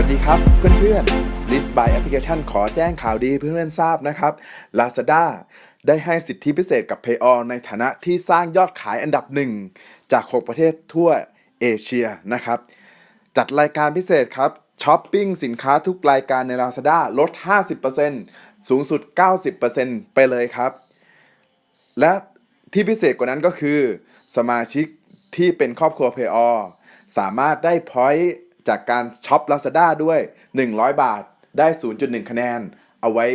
วัสดีครับเพื่อนๆ List by Application ขอแจ้งข่าวดีเพื่อนๆทราบนะครับ Lazada ได้ให้สิทธิพิเศษกับ Payor ในฐานะที่สร้างยอดขายอันดับหนึ่งจาก 6 ประเทศทั่วเอเชียนะครับ จัดรายการพิเศษครับช้อปปิ้งสินค้าทุกรายการใน Lazada ลด 50%สูงสุด 90%ไปเลยครับ และที่พิเศษกว่านั้นก็คือ สมาชิกที่เป็นครอบครัว p a y o สามารถได้พอยต์ จากการช็อป Lazada ด้วย 100 บาทได้ 0.1 คะแนน เอาไว้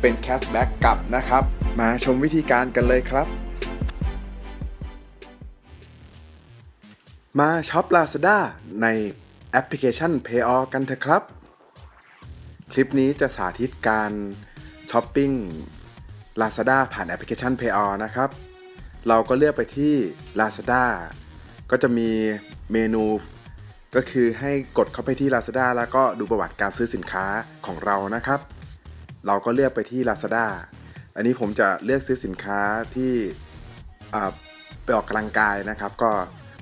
เป็นแคชแบ็กกลับนะครับ มาชมวิธีการกันเลยครับ มาช็อป Lazada ในแอปพลิเคชัน p a y o กันเถอะครับ คลิปนี้จะสาธิตการช้อปปิ้ง Lazada ผ่านแอปพลิเคชัน Payor นะครับ เราก็เลือกไปที่ Lazada ก็จะมีเมนู ก็คือให้กดเข้าไปที่ Lazada แล้วก็ดูประวัติการซื้อสินค้าของเรานะครับ เราก็เลือกไปที่ Lazada อันนี้ผมจะเลือกซื้อสินค้าที่ไปออกกำลังกายนะครับ ก็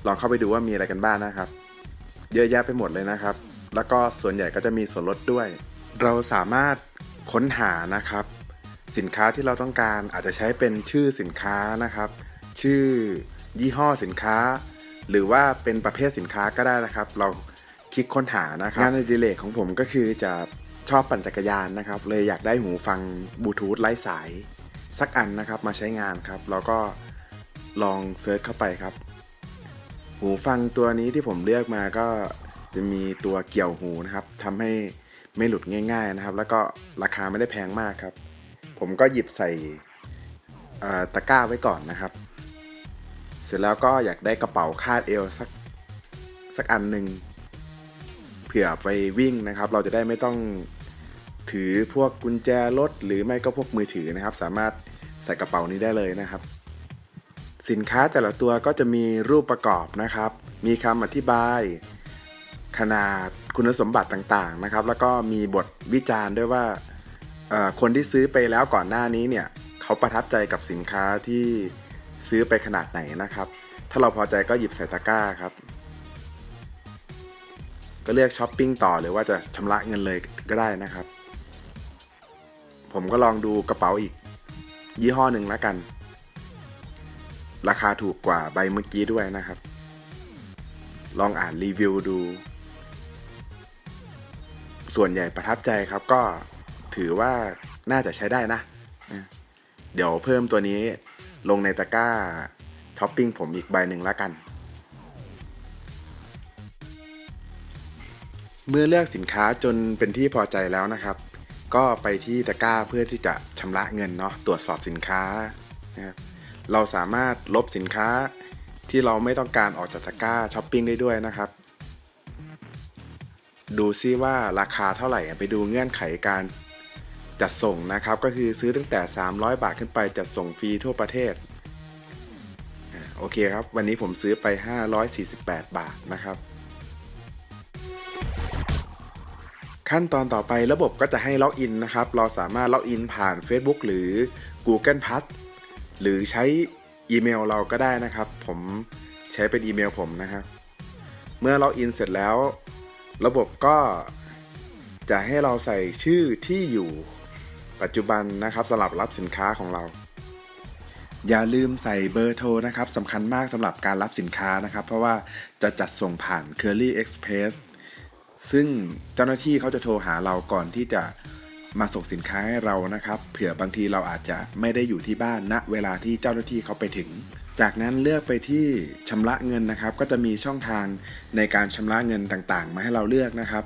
ลองเข้าไปดูว่ามีอะไรกันบ้างนะครับ เยอะแยะไปหมดเลยนะครับ แล้วก็ส่วนใหญ่ก็จะมีส่วนลดด้วย เราสามารถค้นหานะครับ สินค้าที่เราต้องการอาจจะใช้เป็นชื่อสินค้านะครับ ชื่อยี่ห้อสินค้า หรือว่าเป็นประเภทสินค้าก็ได้นะครับ เราคลิกค้นหานะครับงานในดิเลกของผมก็คือจะชอบปั่นจักรยานนะครับ เลยอยากได้หูฟังบลูทูธไร้สาย สักอันนะครับมาใช้งานครับเราก็ลองเซิร์ชเข้าไปครับ หูฟังตัวนี้ที่ผมเลือกมาก็จะมีตัวเกี่ยวหูนะครับทำให้ไม่หลุดง่าย ๆนะครับ แล้วก็ราคาไม่ได้แพงมากครับ ผมก็หยิบใส่ตะกร้าไว้ก่อนนะครับ ร็จแล้วก็อยากได้กระเป๋าคาดเอวสักสักอันหนึ่งเผื่อไปวิ่งนะครับ เราจะได้ไม่ต้องถือพวกกุญแจรถหรือไม่ก็พวกมือถือนะครับ สามารถใส่กระเป๋านี้ได้เลยนะครับ สินค้าแต่ละตัวก็จะมีรูปประกอบนะครับ มีคำอธิบาย ขนาดคุณสมบัติต่างๆนะครับ แล้วก็มีบทวิจารณ์ด้วยว่าคนที่ซื้อไปแล้วก่อนหน้านี้เนี่ยเขาประทับใจกับสินค้าที่ ซื้อไปขนาดไหนนะครับ ถ้าเราพอใจก็หยิบใส่ตะกร้าครับ ก็เลือกช้อปปิ้งต่อหรือว่าจะชำระเงินเลยก็ได้นะครับ ผมก็ลองดูกระเป๋าอีก ยี่ห้อหนึ่งแล้วกัน ราคาถูกกว่าใบเมื่อกี้ด้วยนะครับ ลองอ่านรีวิวดู ส่วนใหญ่ประทับใจครับก็ถือว่าน่าจะใช้ได้นะ เดี๋ยวเพิ่มตัวนี้ ลงในตะกร้าช้อปปิ้งผมอีกใบหนึ่งแล้วกัน เมื่อเลือกสินค้าจนเป็นที่พอใจแล้วนะครับ ก็ไปที่ตะกร้าเพื่อที่จะชำระเงินเนาะตรวจสอบสินค้านะครับเราสามารถลบสินค้าที่เราไม่ต้องการออกจากตะกร้าช้อปปิ้งได้ด้วยนะครับ ดูซิว่าราคาเท่าไหร่ไปดูเงื่อนไขการ จัดส่งนะครับ ก็คือซื้อตั้งแต่ 300 บาทขึ้นไปจัดส่งฟรีทั่วประเทศโอเคครับ วันนี้ผมซื้อไป 548 บาทนะครับ ขั้นตอนต่อไประบบก็จะให้ล็อกอินนะครับ เราสามารถล็อกอินผ่าน Facebook หรือ Google Plus หรือใช้อีเมลเราก็ได้นะครับ ผมใช้เป็นอีเมลผมนะครับ เมื่อล็อกอินเสร็จแล้ว ระบบก็จะให้เราใส่ชื่อที่อยู่ ปัจจุบันนะครับสำหรับรับสินค้าของเรา อย่าลืมใส่เบอร์โทรนะครับสำคัญมากสำหรับการรับสินค้านะครับ เพราะว่าจะจัดส่งผ่าน Curly Express ซึ่งเจ้าหน้าที่เขาจะโทรหาเราก่อนที่จะมาส่งสินค้าให้เรานะครับ เผื่อบางทีเราอาจจะไม่ได้อยู่ที่บ้านณเวลาที่เจ้าหน้าที่เขาไปถึง จากนั้นเลือกไปที่ชำระเงินนะครับ ก็จะมีช่องทางในการชำระเงินต่างๆ มาให้เราเลือกนะครับ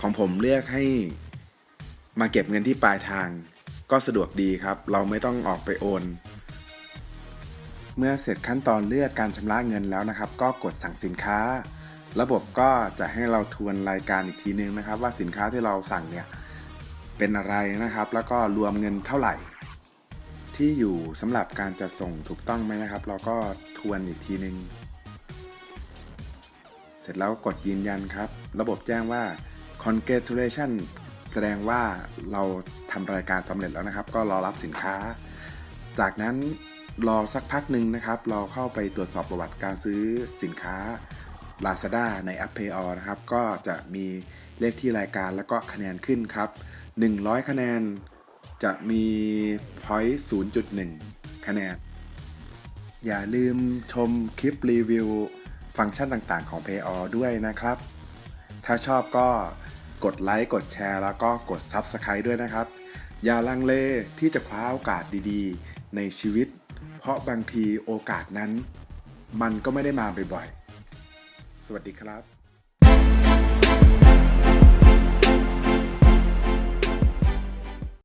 ของผมเลือกให้ มาเก็บเงินที่ปลายทาง ก็สะดวกดีครับ เราไม่ต้องออกไปโอน เมื่อเสร็จขั้นตอนเลือกการชำระเงินแล้วนะครับ ก็กดสั่งสินค้า ระบบก็จะให้เราทวนรายการอีกทีนึงนะครับ ว่าสินค้าที่เราสั่งเนี่ยเป็นอะไรนะครับ แล้วก็รวมเงินเท่าไหร่ ที่อยู่สำหรับการจัดส่งถูกต้องไหมนะครับ เราก็ทวนอีกทีนึงเสร็จแล้วกดยืนยันครับ ระบบแจ้งว่า congratulation ดงว่าเราทำรายการสำเร็จแล้วนะครับ ก็รอรับสินค้า จากนั้นรอสักพักหนึ่งนะครับ เราเข้าไปตรวจสอบประวัติการซื้อสินค้า Lazada ในแอป Payor นะครับ ก็จะมีเลขที่รายการแล้วก็คะแนนขึ้นครับ 100 คะแนนจะมี point 0.1 คะแนน อย่าลืมชมคลิปรีวิว ฟังก์ชันต่างๆของ Payor ด้วยนะครับ ถ้าชอบก็ กดไลค์กดแชร์แล้วก็กด Subscribe ด้วยนะครับ อย่าลังเลที่จะคว้าโอกาสดีๆ ในชีวิต เพราะบางทีโอกาสนั้น มันก็ไม่ได้มาบ่อยๆ สวัสดีครับ